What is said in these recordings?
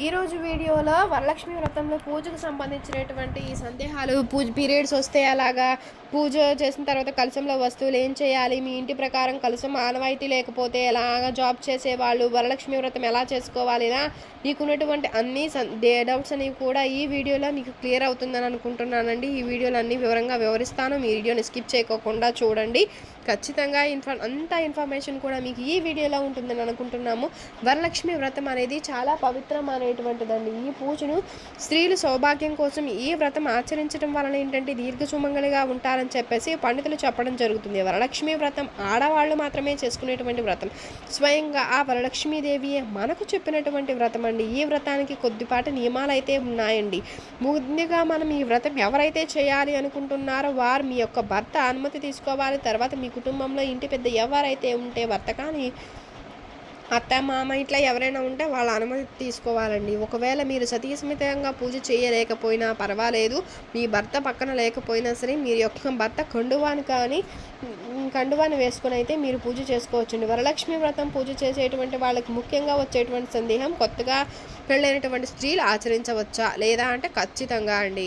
ఈరోజు వీడియోలో వరలక్ష్మి వ్రతంలో పూజకు సంబంధించినటువంటి ఈ సందేహాలు పూజ పీరియడ్స్ వస్తే అలాగా పూజ చేసిన తర్వాత కలశంలో వస్తువులు ఏం చేయాలి మీ ఇంటి ప్రకారం కలశం ఆనవాయితీ లేకపోతే ఎలాగ జాబ్ చేసేవాళ్ళు వరలక్ష్మి వ్రతం ఎలా చేసుకోవాలి ఇలా మీకున్నటువంటి అన్ని డౌట్స్ అనేవి కూడా ఈ వీడియోలో మీకు క్లియర్ అవుతుందని అనుకుంటున్నానండి. ఈ వీడియోలు అన్ని వివరంగా వివరిస్తాను. మీ వీడియోని స్కిప్ చేయకోకుండా చూడండి. ఖచ్చితంగా ఇన్ఫా అంత ఇన్ఫర్మేషన్ కూడా మీకు ఈ వీడియోలో ఉంటుందని అనుకుంటున్నాము. వరలక్ష్మి వ్రతం అనేది చాలా పవిత్రమైనటువంటిదండి ఈ పూజను స్త్రీలు సౌభాగ్యం కోసం ఈ వ్రతం ఆచరించడం వలన ఏంటంటే దీర్ఘ సుమంగళిగా ఉంటారని చెప్పేసి పండితులు చెప్పడం జరుగుతుంది. వరలక్ష్మి వ్రతం ఆడవాళ్ళు మాత్రమే చేసుకునేటువంటి వ్రతం. స్వయంగా ఆ వరలక్ష్మీదేవి మనకు చెప్పినటువంటి వ్రతం అండి. ఈ వ్రతానికి కొద్దిపాటి నియమాలు అయితే ఉన్నాయండి. ముందుగా మనం ఈ వ్రతం ఎవరైతే చేయాలి అనుకుంటున్నారో వారు మీ యొక్క భర్త అనుమతి తీసుకోవాలి. తర్వాత మీ కుటుంబంలో ఇంటి పెద్ద ఎవరైతే ఉంటే భర్త కానీ అత్త మామ ఇట్లా ఎవరైనా ఉంటే వాళ్ళ అనుమతి తీసుకోవాలండి. ఒకవేళ మీరు సతీసమితంగా పూజ చేయలేకపోయినా పర్వాలేదు. మీ భర్త పక్కన లేకపోయినా సరే మీరు యొక్క భర్త కండువాను కానీ కండువాను వేసుకొని అయితే మీరు పూజ చేసుకోవచ్చండి. వరలక్ష్మి వ్రతం పూజ చేసేటువంటి వాళ్ళకి ముఖ్యంగా వచ్చేటువంటి సందేహం కొత్తగా పెళ్ళైనటువంటి స్త్రీలు ఆచరించవచ్చా? లేదా అంటే ఖచ్చితంగా అండి.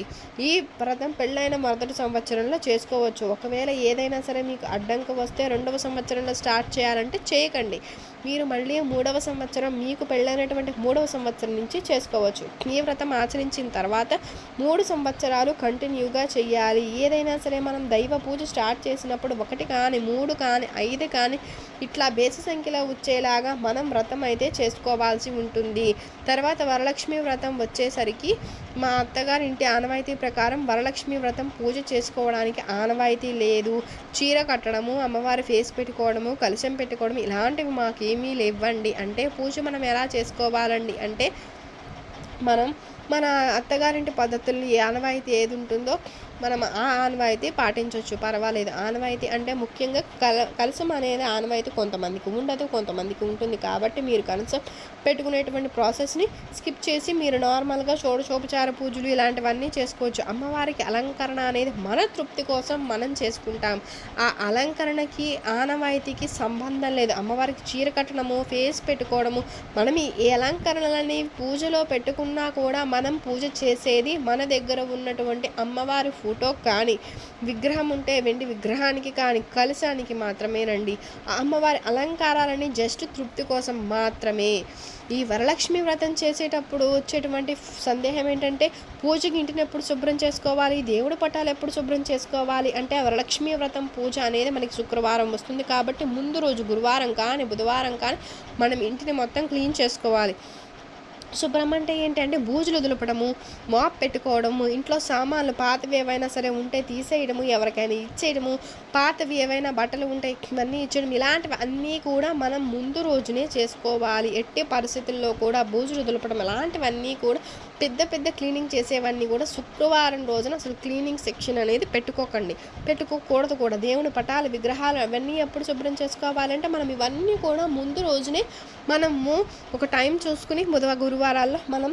ఈ వ్రతం పెళ్ళైన మొదటి సంవత్సరంలో చేసుకోవచ్చు. ఒకవేళ ఏదైనా సరే మీకు అడ్డంకి వస్తే రెండవ సంవత్సరంలో స్టార్ట్ చేయాలంటే చేయకండి. మీరు మళ్ళీ మూడవ సంవత్సరం మీకు పెళ్ళైనటువంటి మూడవ సంవత్సరం నుంచి చేసుకోవచ్చు. ఈ వ్రతం ఆచరించిన తర్వాత మూడు సంవత్సరాలు కంటిన్యూగా చేయాలి ఏదైనా సరే మనం దైవ పూజ స్టార్ట్ చేసినప్పుడు ఒకటి కానీ మూడు కానీ ఐదు కానీ ఇట్లా బేసి సంఖ్యలో వచ్చేలాగా మనం వ్రతం అయితే చేసుకోవాల్సి ఉంటుంది. తర్వాత వరలక్ష్మి వ్రతం వచ్చేసరికి మా అత్తగారింటి ఆనవాయితీ ప్రకారం వరలక్ష్మి వ్రతం పూజ చేసుకోవడానికి ఆనవాయితీ లేదు. చీర కట్టడము అమ్మవారి ఫేస్ పెట్టుకోవడము కలశం పెట్టుకోవడం ఇలాంటివి మాకేమీ లేవండి. అంటే పూజ మనం ఎలా చేసుకోవాలండి? అంటే మనం మన అత్తగారింటి పద్ధతుల్ని ఏ ఆనవాయితీ ఏది ఉంటుందో మనం ఆ ఆనవాయితీ పాటించవచ్చు పర్వాలేదు. ఆనవాయితీ అంటే ముఖ్యంగా కల కలసం అనేది ఆనవాయితీ కొంతమందికి ఉండదు కొంతమందికి ఉంటుంది. కాబట్టి మీరు కలసం పెట్టుకునేటువంటి ప్రాసెస్ని స్కిప్ చేసి మీరు నార్మల్గా షోడశోపచార పూజలు ఇలాంటివన్నీ చేసుకోవచ్చు. అమ్మవారికి అలంకరణ అనేది మన తృప్తి కోసం మనం చేసుకుంటాం. ఆ అలంకరణకి ఆనవాయితీకి సంబంధం లేదు. అమ్మవారికి చీర కట్టడము ఫేస్ పెట్టుకోవడము మనం ఈ అలంకరణలని పూజలో పెట్టుకున్నా కూడా మనం పూజ చేసేది మన దగ్గర ఉన్నటువంటి అమ్మవారి ఫోటో కానీ విగ్రహం ఉంటే వెండి విగ్రహానికి కానీ కలశానికి మాత్రమేనండి. ఆ అమ్మవారి అలంకారాలని జస్ట్ తృప్తి కోసం మాత్రమే. ఈ వరలక్ష్మి వ్రతం చేసేటప్పుడు వచ్చేటువంటి సందేహం ఏంటంటే పూజకి ఇంటిని ఎప్పుడు శుభ్రం చేసుకోవాలి? దేవుడి పటాలు ఎప్పుడు శుభ్రం చేసుకోవాలి? అంటే వరలక్ష్మి వ్రతం పూజ అనేది మనకి శుక్రవారం వస్తుంది కాబట్టి ముందు రోజు గురువారం కానీ బుధవారం కానీ మనం ఇంటిని మొత్తం క్లీన్ చేసుకోవాలి. శుభ్రం అంటే ఏంటంటే బూజులు దులపడము మాప్ పెట్టుకోవడము ఇంట్లో సామాన్లు పాతవి ఏవైనా సరే ఉంటే తీసేయడము ఎవరికైనా ఇచ్చేయడము పాతవి ఏవైనా బట్టలు ఉంటే ఇవన్నీ ఇచ్చేయడం ఇలాంటివి అన్నీ కూడా మనం ముందు రోజునే చేసుకోవాలి. ఎట్టి పరిస్థితుల్లో కూడా బూజులు దులపడం ఇలాంటివన్నీ కూడా పెద్ద పెద్ద క్లీనింగ్ చేసేవన్నీ కూడా శుక్రవారం రోజున అసలు క్లీనింగ్ సెక్షన్ అనేది పెట్టుకోకండి. పెట్టుకోకూడదు కూడా. దేవుని పటాలు విగ్రహాలు అవన్నీ ఎప్పుడు శుభ్రం చేసుకోవాలంటే మనం ఇవన్నీ కూడా ముందు రోజునే మనము ఒక టైం చూసుకుని బుధవ గురువారాల్లో మనం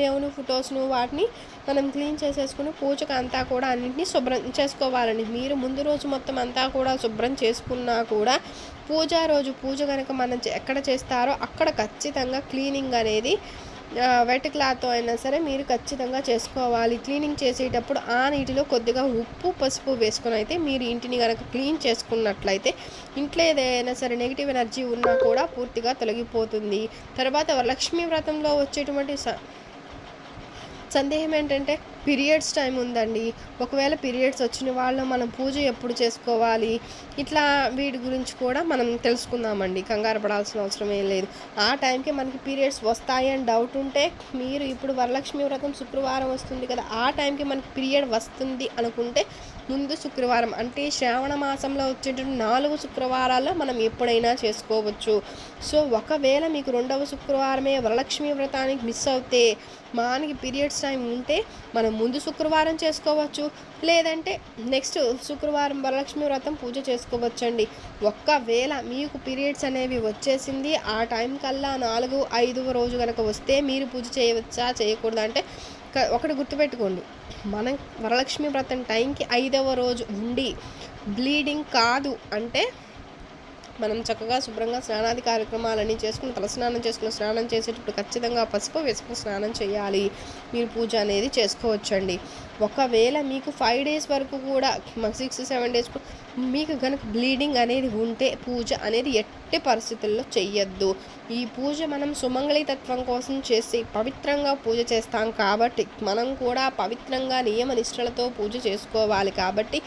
దేవుని ఫొటోస్ను వాటిని మనం క్లీన్ చేసేసుకుని పూజకు అంతా కూడా అన్నింటినీ శుభ్రం చేసుకోవాలండి. మీరు ముందు రోజు మొత్తం అంతా కూడా శుభ్రం చేసుకున్నా కూడా పూజ రోజు పూజ కనుక మనం ఎక్కడ చేస్తారో అక్కడ ఖచ్చితంగా క్లీనింగ్ అనేది వెట్ క్లాత్ అయినా సరే మీరు ఖచ్చితంగా చేసుకోవాలి. క్లీనింగ్ చేసేటప్పుడు ఆ నీటిలో కొద్దిగా ఉప్పు పసుపు వేసుకొని అయితే మీరు ఇంటిని కనుక క్లీన్ చేసుకున్నట్లయితే ఇంట్లో ఏదైనా సరే నెగిటివ్ ఎనర్జీ ఉన్నా కూడా పూర్తిగా తొలగిపోతుంది. తర్వాత లక్ష్మీ వ్రతంలో వచ్చేటువంటి సందేహం ఏంటంటే పీరియడ్స్ టైం ఉందండి. ఒకవేళ పీరియడ్స్ వచ్చిన వాళ్ళు మనం పూజ ఎప్పుడు చేసుకోవాలి? ఇట్లా వీటి గురించి కూడా మనం తెలుసుకుందామండి. కంగారు పడాల్సిన అవసరం ఏం లేదు. ఆ టైంకి మనకి పీరియడ్స్ వస్తాయని డౌట్ ఉంటే మీరు ఇప్పుడు వరలక్ష్మి వ్రతం శుక్రవారం వస్తుంది కదా ఆ టైంకి మనకి పీరియడ్ వస్తుంది అనుకుంటే ముందు శుక్రవారం అంటే శ్రావణ మాసంలో వచ్చేటువంటి నాలుగు శుక్రవారాల్లో మనం ఎప్పుడైనా చేసుకోవచ్చు. సో ఒకవేళ మీకు రెండవ శుక్రవారమే వరలక్ష్మి వ్రతానికి మిస్ అవుతే మానికి పీరియడ్స్ టైం ఉంటే మనం ముందు శుక్రవారం చేసుకోవచ్చు. లేదంటే నెక్స్ట్ శుక్రవారం వరలక్ష్మి వ్రతం పూజ చేసుకోవచ్చండి. ఒక్కవేళ మీకు పీరియడ్స్ అనేవి వచ్చేసింది ఆ టైం కల్లా నాలుగు ఐదవ రోజు కనుక వస్తే మీరు పూజ చేయవచ్చా చేయకూడదా అంటే ఒకటి గుర్తుపెట్టుకోండి. మనం వరలక్ష్మి వ్రతం టైంకి ఐదవ రోజు ఉండి బ్లీడింగ్ కాదు అంటే మనం చక్కగా శుభ్రంగా స్నానాది కార్యక్రమాలన్నీ చేసుకుని తలస్నానం చేసుకుని స్నానం చేసేటప్పుడు ఖచ్చితంగా పసుపు వేసుకుని స్నానం చేయాలి. మీరు పూజ అనేది చేసుకోవచ్చండి. ఒకవేళ మీకు ఫైవ్ డేస్ వరకు కూడా సిక్స్ సెవెన్ డేస్ మీకు కనుక బ్లీడింగ్ అనేది ఉంటే పూజ అనేది ఎట్టి పరిస్థితుల్లో చెయ్యొద్దు. ఈ పూజ మనం సుమంగళితత్వం కోసం చేసి పవిత్రంగా పూజ చేస్తాం కాబట్టి మనం కూడా పవిత్రంగా నియమ నిష్ఠలతో పూజ చేసుకోవాలి కాబట్టి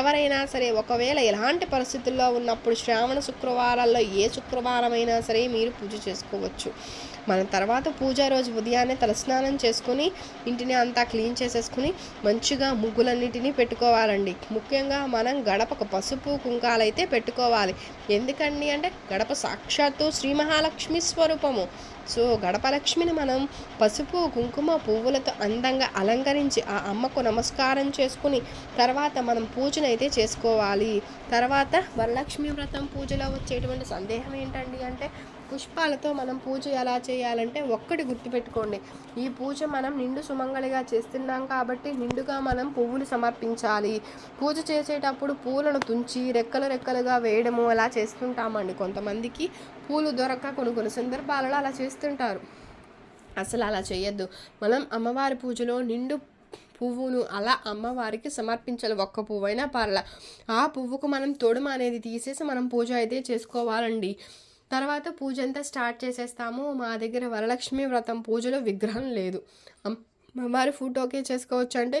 ఎవరైనా సరే ఒకవేళ ఎలాంటి పరిస్థితుల్లో ఉన్నప్పుడు శ్రావణ శుక్రవారాల్లో ఏ శుక్రవారమైనా సరే మీరు పూజ చేసుకోవచ్చు. మనం తర్వాత పూజ రోజు ఉదయాన్నే తలస్నానం చేసుకుని ఇంటిని అంతా క్లీన్ చేసేసుకుని మంచిగా ముగ్గులన్నిటినీ పెట్టుకోవాలండి. ముఖ్యంగా మనం గడపకు పసుపు కుంకాలు అయితే పెట్టుకోవాలి. ఎందుకండి అంటే గడప సాక్షాత్తు శ్రీ మహాలక్ష్మి స్వరూపము. సో గడపలక్ష్మిని మనం పసుపు కుంకుమ పువ్వులతో అందంగా అలంకరించి ఆ అమ్మకు నమస్కారం చేసుకుని తర్వాత మనం పూజను అయితే చేసుకోవాలి. తర్వాత వరలక్ష్మి వ్రతం పూజలో వచ్చేటువంటి సందేహం ఏంటండి అంటే పుష్పాలతో మనం పూజ ఎలా చేయాలంటే ఒక్కటి గుర్తుపెట్టుకోండి. ఈ పూజ మనం నిండు సుమంగళిగా చేస్తున్నాం కాబట్టి నిండుగా మనం పువ్వులు సమర్పించాలి. పూజ చేసేటప్పుడు పూలను తుంచి రెక్కలు రెక్కలుగా వేయడము అలా చేస్తుంటామండి. కొంతమందికి పూలు దొరక్క కొన్ని కొన్ని సందర్భాలలో అలా చేస్తుంటారు. అసలు అలా చేయొద్దు. మనం అమ్మవారి పూజలో నిండు పువ్వును అలా అమ్మవారికి సమర్పించాలి. ఒక్క పువ్వైనా పర్ల. ఆ పువ్వుకు మనం తొడుమ అనేది తీసేసి మనం పూజ అయితే చేసుకోవాలండి. తర్వాత పూజ అంతా స్టార్ట్ చేసేస్తాము. మా దగ్గర వరలక్ష్మి వ్రతం పూజలో విగ్రహం లేదు. అమ్మవారి ఫోటోకే చేసుకోవచ్చు అంటే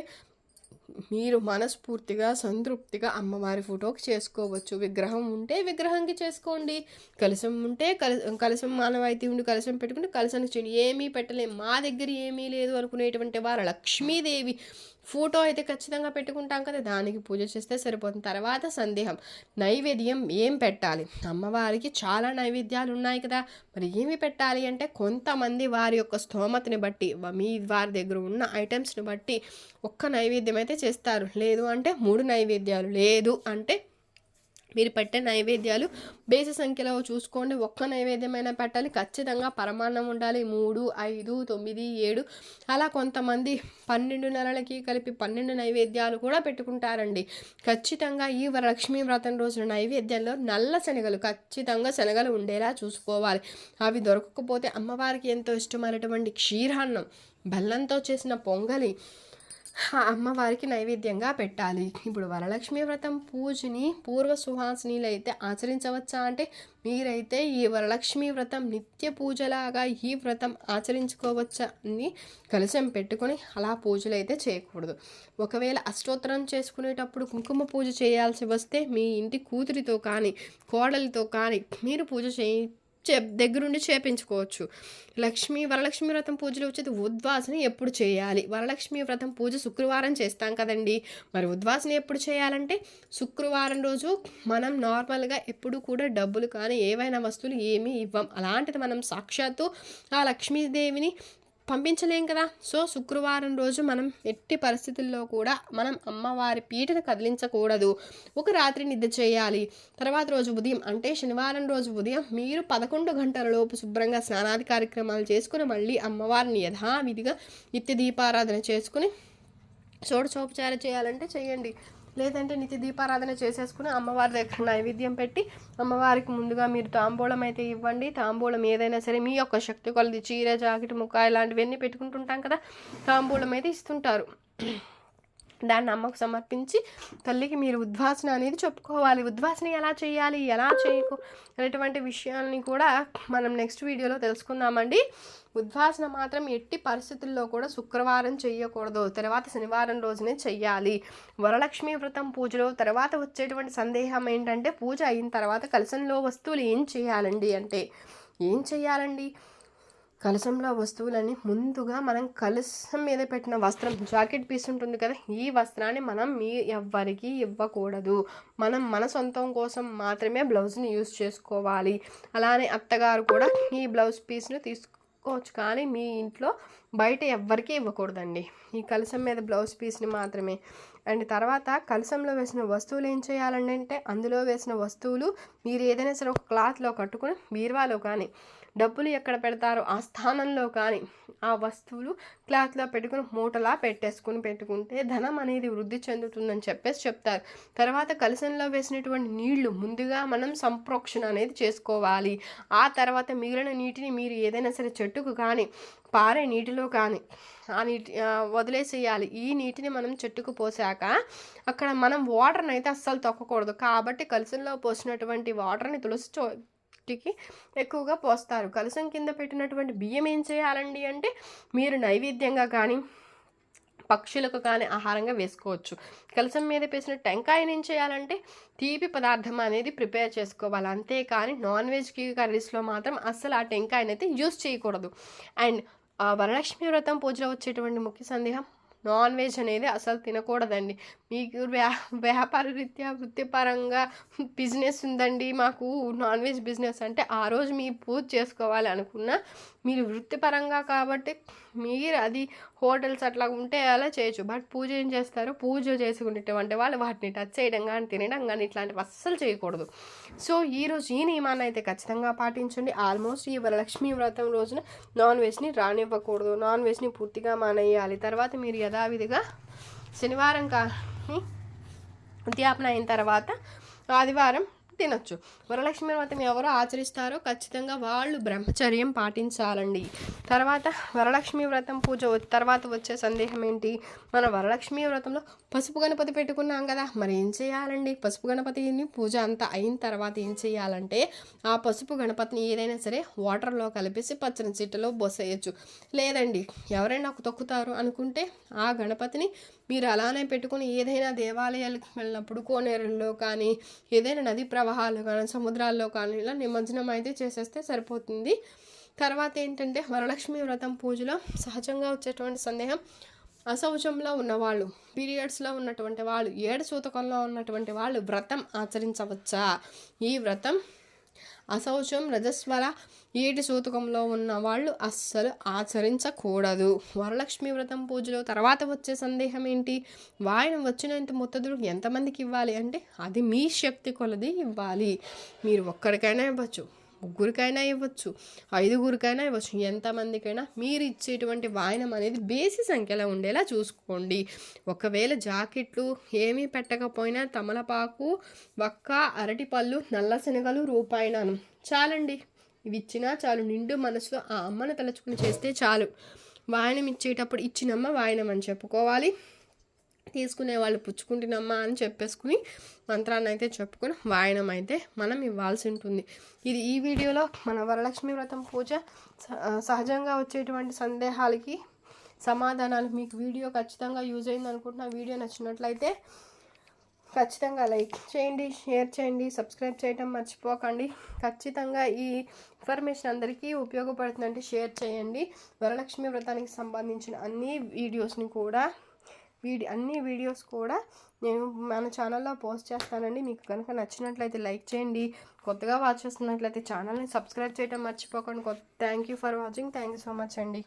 మీరు మనస్ఫూర్తిగా సంతృప్తిగా అమ్మవారి ఫోటోకి చేసుకోవచ్చు. విగ్రహం ఉంటే విగ్రహంకి చేసుకోండి. కలశం ఉంటే కల కలశం మానవాయితీ ఉండి కలసం పెట్టుకుంటే కలశానికి చేయండి. ఏమీ పెట్టలేము మా దగ్గర ఏమీ లేదు అనుకునేటువంటి వారు లక్ష్మీదేవి ఫోటో అయితే ఖచ్చితంగా పెట్టుకుంటాం కదా దానికి పూజ చేస్తే సరిపోతుంది. తర్వాత సందేహం నైవేద్యం ఏం పెట్టాలి? అమ్మవారికి చాలా నైవేద్యాలు ఉన్నాయి కదా మరి ఏమి పెట్టాలి అంటే కొంతమంది వారి యొక్క స్తోమతని బట్టి మీ వారి దగ్గర ఉన్న ఐటమ్స్ని బట్టి ఒక్క నైవేద్యం అయితే చేస్తారు. లేదు అంటే మూడు నైవేద్యాలు లేదు అంటే మీరు పెట్టే నైవేద్యాలు బేస సంఖ్యలో చూసుకోండి. ఒక్క నైవేద్యమైనా పెట్టాలి. ఖచ్చితంగా పరమాన్నం ఉండాలి. మూడు ఐదు తొమ్మిది ఏడు. అలా కొంతమంది పన్నెండు నెలలకి కలిపి పన్నెండు నైవేద్యాలు కూడా పెట్టుకుంటారండి. ఖచ్చితంగా ఈ లక్ష్మీ వ్రతం రోజున నైవేద్యంలో నల్ల శనగలు ఖచ్చితంగా శనగలు ఉండేలా చూసుకోవాలి. అవి దొరకకపోతే అమ్మవారికి ఎంతో ఇష్టమైనటువంటి క్షీరాన్నం బెల్లంతో చేసిన పొంగలి అమ్మవారికి నైవేద్యంగా పెట్టాలి. ఇప్పుడు వరలక్ష్మి వ్రతం పూజని పూర్వ సుహాసినీలు అయితే ఆచరించవచ్చా అంటే మీరైతే ఈ వరలక్ష్మి వ్రతం నిత్య పూజలాగా ఈ వ్రతం ఆచరించుకోవచ్చా అని కలశం పెట్టుకొని అలా పూజలు అయితే చేయకూడదు. ఒకవేళ అష్టోత్తరం చేసుకునేటప్పుడు కుంకుమ పూజ చేయాల్సి వస్తే మీ ఇంటి కూతురితో కానీ కోడలితో కానీ మీరు పూజ చేయి చే దగ్గరుండి చేపించుకోవచ్చు. లక్ష్మి వరలక్ష్మి వ్రతం పూజలు వచ్చేది ఉద్వాసన ఎప్పుడు చేయాలి? వరలక్ష్మి వ్రతం పూజ శుక్రవారం చేస్తాం కదండి. మరి ఉద్వాసన ఎప్పుడు చేయాలంటే శుక్రవారం రోజు మనం నార్మల్గా ఎప్పుడు కూడా డబ్బులు కానీ ఏవైనా వస్తువులు ఏమీ ఇవ్వం. అలాంటిది మనం సాక్షాత్తు ఆ లక్ష్మీదేవిని పంపించలేం కదా? సో శుక్రవారం రోజు మనం ఎట్టి పరిస్థితుల్లో కూడా మనం అమ్మవారి పీటను కదిలించకూడదు. ఒక రాత్రి నిద్ర చేయాలి. తర్వాత రోజు ఉదయం అంటే శనివారం రోజు ఉదయం మీరు పదకొండు గంటల లోపు శుభ్రంగా స్నానాది కార్యక్రమాలు చేసుకుని మళ్ళీ అమ్మవారిని యథావిధిగా నిత్య దీపారాధన చేసుకుని షోడశోపచారం చేయాలంటే చేయండి. లేదంటే నిత్య దీపారాధన చేసేసుకుని అమ్మవారి దగ్గర నైవేద్యం పెట్టి అమ్మవారికి ముందుగా మీరు తాంబూలం అయితే ఇవ్వండి. తాంబూలం ఏదైనా సరే మీ యొక్క శక్తి కొలది చీర జాకెట్ ముక్క ఇలాంటివన్నీ పెట్టుకుంటుంటాం కదా తాంబూలం అయితే ఇస్తుంటారు. దాన్ని అమ్మకు సమర్పించి తల్లికి మీరు ఉద్వాసన అనేది చెప్పుకోవాలి. ఉద్వాసన ఎలా చేయాలి? ఎలా చేయకు? అనేటువంటి విషయాల్ని కూడా మనం నెక్స్ట్ వీడియోలో తెలుసుకుందామండి. ఉద్వాసన మాత్రం ఎట్టి పరిస్థితుల్లో కూడా శుక్రవారం చేయకూడదు. తర్వాత శనివారం రోజునే చెయ్యాలి. వరలక్ష్మి వ్రతం పూజలో తర్వాత వచ్చేటువంటి సందేహం ఏంటంటే పూజ అయిన తర్వాత కలసంలో వస్తువులు ఏం చేయాలండి అంటే ఏం చేయాలండి? కలశంలో వస్తువులని ముందుగా మనం కలశం మీద పెట్టిన వస్త్రం జాకెట్ పీస్ ఉంటుంది కదా ఈ వస్త్రాన్ని మనం మీ ఎవ్వరికి ఇవ్వకూడదు. మనం మన సొంతం కోసం మాత్రమే బ్లౌజ్ని యూజ్ చేసుకోవాలి. అలానే అత్తగారు కూడా ఈ బ్లౌజ్ పీస్ను తీసుకోవచ్చు. కానీ మీ ఇంట్లో బయట ఎవ్వరికీ ఇవ్వకూడదండి. ఈ కలశం మీద బ్లౌజ్ పీస్ని మాత్రమే. అండ్ తర్వాత కలశంలో వేసిన వస్తువులు ఏం చేయాలండి అంటే అందులో వేసిన వస్తువులు మీరు ఏదైనా సరే ఒక క్లాత్లో కట్టుకుని బీరువాలో కానీ డబ్బులు ఎక్కడ పెడతారో ఆ స్థానంలో కానీ ఆ వస్తువులు క్లాత్లో పెట్టుకుని మూటలా పెట్టేసుకుని పెట్టుకుంటే ధనం అనేది వృద్ధి చెందుతుందని చెప్పేసి చెప్తారు. తర్వాత కలసంలో వేసినటువంటి నీళ్ళు ముందుగా మనం సంప్రోక్షణ అనేది చేసుకోవాలి. ఆ తర్వాత మిగిలిన నీటిని మీరు ఏదైనా సరే చెట్టుకు కానీ పారే నీటిలో కానీ ఆ నీటి వదిలేసేయాలి. ఈ నీటిని మనం చెట్టుకు పోసాక అక్కడ మనం వాటర్ని అయితే అస్సలు తొక్కకూడదు. కాబట్టి కలసంలో పోసినటువంటి వాటర్ని తులసి దృష్టికి ఎక్కువగా పోస్తారు. కలశం కింద పెట్టినటువంటి బియ్యం ఏం చేయాలండి అంటే మీరు నైవేద్యంగా కానీ పక్షులకు కానీ ఆహారంగా వేసుకోవచ్చు. కలసం మీద పేసిన టెంకాయని ఏం చేయాలంటే తీపి పదార్థం అనేది ప్రిపేర్ చేసుకోవాలి. అంతేకాని నాన్ వెజ్కి కర్రీస్లో మాత్రం అస్సలు ఆ టెంకాయని అయితే యూస్ చేయకూడదు. అండ్ వరలక్ష్మి వ్రతం పూజలో వచ్చేటువంటి ముఖ్య సందేహం నాన్ వెజ్ అనేది అసలు తినకూడదండి. మీకు వ్యా వ్యాపార రీత్యా వృత్తిపరంగా బిజినెస్ ఉందండి. మాకు నాన్ వెజ్ బిజినెస్ అంటే ఆ రోజు మీరు పూజ చేసుకోవాలి అనుకున్నా. మీరు వృత్తిపరంగా కాబట్టి మీరు అది హోటల్స్ అట్లా ఉంటే అలా చేయొచ్చు. బట్ పూజ ఏం చేస్తారు? పూజ చేసుకునేటువంటి వాళ్ళు వాటిని టచ్ చేయడం కానీ తినడం కానీ ఇట్లాంటివి అస్సలు చేయకూడదు. సో ఈ రోజు ఈ నియమాన్ని అయితే ఖచ్చితంగా పాటించండి. ఆల్మోస్ట్ ఈ వరలక్ష్మి వ్రతం రోజున నాన్ వెజ్ని రానివ్వకూడదు. నాన్ వెజ్ని పూర్తిగా మానేయాలి. తర్వాత మీరు యథావిధిగా శనివారం కా ఉద్యాపన అయిన తర్వాత ఆదివారం తినొచ్చు. వరలక్ష్మి వ్రతం ఎవరు ఆచరిస్తారో ఖచ్చితంగా వాళ్ళు బ్రహ్మచర్యం పాటించాలండి. తర్వాత వరలక్ష్మి వ్రతం పూజ తర్వాత వచ్చే సందేహం ఏంటి? మన వరలక్ష్మి వ్రతంలో పసుపు గణపతి పెట్టుకున్నాం కదా మరి ఏం చేయాలండి? పసుపు గణపతిని పూజ అంతా అయిన తర్వాత ఏం చేయాలంటే ఆ పసుపు గణపతిని ఏదైనా సరే వాటర్లో కలిపేసి పచ్చని చిట్టలో బొసేయచ్చు. లేదండి ఎవరైనా నాకు తొక్కుతారు అనుకుంటే ఆ గణపతిని మీరు అలానే పెట్టుకుని ఏదైనా దేవాలయాలకు వెళ్ళినప్పుడు కోనేరుల్లో కానీ ఏదైనా నది ప్రవాహాలు కానీ సముద్రాల్లో కానీ ఇలా నిమజ్జనం అయితే చేసేస్తే సరిపోతుంది. తర్వాత ఏంటంటే వరలక్ష్మి వ్రతం పూజలో సహజంగా వచ్చేటువంటి సందేహం అశౌచంలో ఉన్నవాళ్ళు పీరియడ్స్లో ఉన్నటువంటి వాళ్ళు ఏడు సూతకంలో ఉన్నటువంటి వాళ్ళు వ్రతం ఆచరించవచ్చా? ఈ వ్రతం అశౌచం రజస్వర ఏటి సూతకంలో ఉన్న వాళ్ళు అస్సలు ఆచరించకూడదు. వరలక్ష్మి వ్రతం పూజలో తర్వాత వచ్చే సందేహం ఏంటి? వాయన వచ్చినంత మొత్తదులు ఎంతమందికి ఇవ్వాలి? అంటే అది మీ శక్తి కొలది ఇవ్వాలి. మీరు ఒక్కడికైనా ఇవ్వచ్చు. ముగ్గురికైనా ఇవ్వచ్చు ఐదుగురికైనా ఇవ్వచ్చు ఎంతమందికైనా మీరు ఇచ్చేటువంటి వాయనం అనేది బేసి సంఖ్యలో ఉండేలా చూసుకోండి. ఒకవేళ జాకెట్లు ఏమీ పెట్టకపోయినా తమలపాకు వక్క అరటిపళ్ళు నల్ల శనగలు రూపాయినాను. చాలండి. ఇవి ఇచ్చినా చాలు. నిండు మనసులో ఆ అమ్మను తలుచుకుని చేస్తే చాలు. వాయనం ఇచ్చేటప్పుడు ఇచ్చినమ్మ వాయనం అని చెప్పుకోవాలి. తీసుకునే వాళ్ళు పుచ్చుకుంటున్నమ్మా అని చెప్పేసుకుని మంత్రాన్ని అయితే చెప్పుకుని వాయనం అయితే మనం ఇవ్వాల్సి ఉంటుంది. ఇది ఈ వీడియోలో మన వరలక్ష్మి వ్రతం పూజ స- సహజంగా వచ్చేటువంటి సందేహాలకి సమాధానాలు. మీకు వీడియో ఖచ్చితంగా యూజ్ అయింది అనుకుంటున్నా. వీడియో నచ్చినట్లయితే ఖచ్చితంగా లైక్ చేయండి షేర్ చేయండి సబ్స్క్రైబ్ చేయడం మర్చిపోకండి. ఖచ్చితంగా ఈ ఇన్ఫర్మేషన్ అందరికీ ఉపయోగపడుతుందంటే షేర్ చేయండి. వరలక్ష్మి వ్రతానికి సంబంధించిన అన్ని వీడియోస్ని కూడా వీడి అన్ని వీడియోస్ కూడా నేను మన ఛానల్లో పోస్ట్ చేస్తానండి. మీకు కనుక నచ్చినట్లయితే లైక్ చేయండి. కొత్తగా వాచ్ చేస్తున్నట్లయితే ఛానల్ని సబ్స్క్రైబ్ చేయడం మర్చిపోకండి. Thank you for watching. Thank you so much అండి.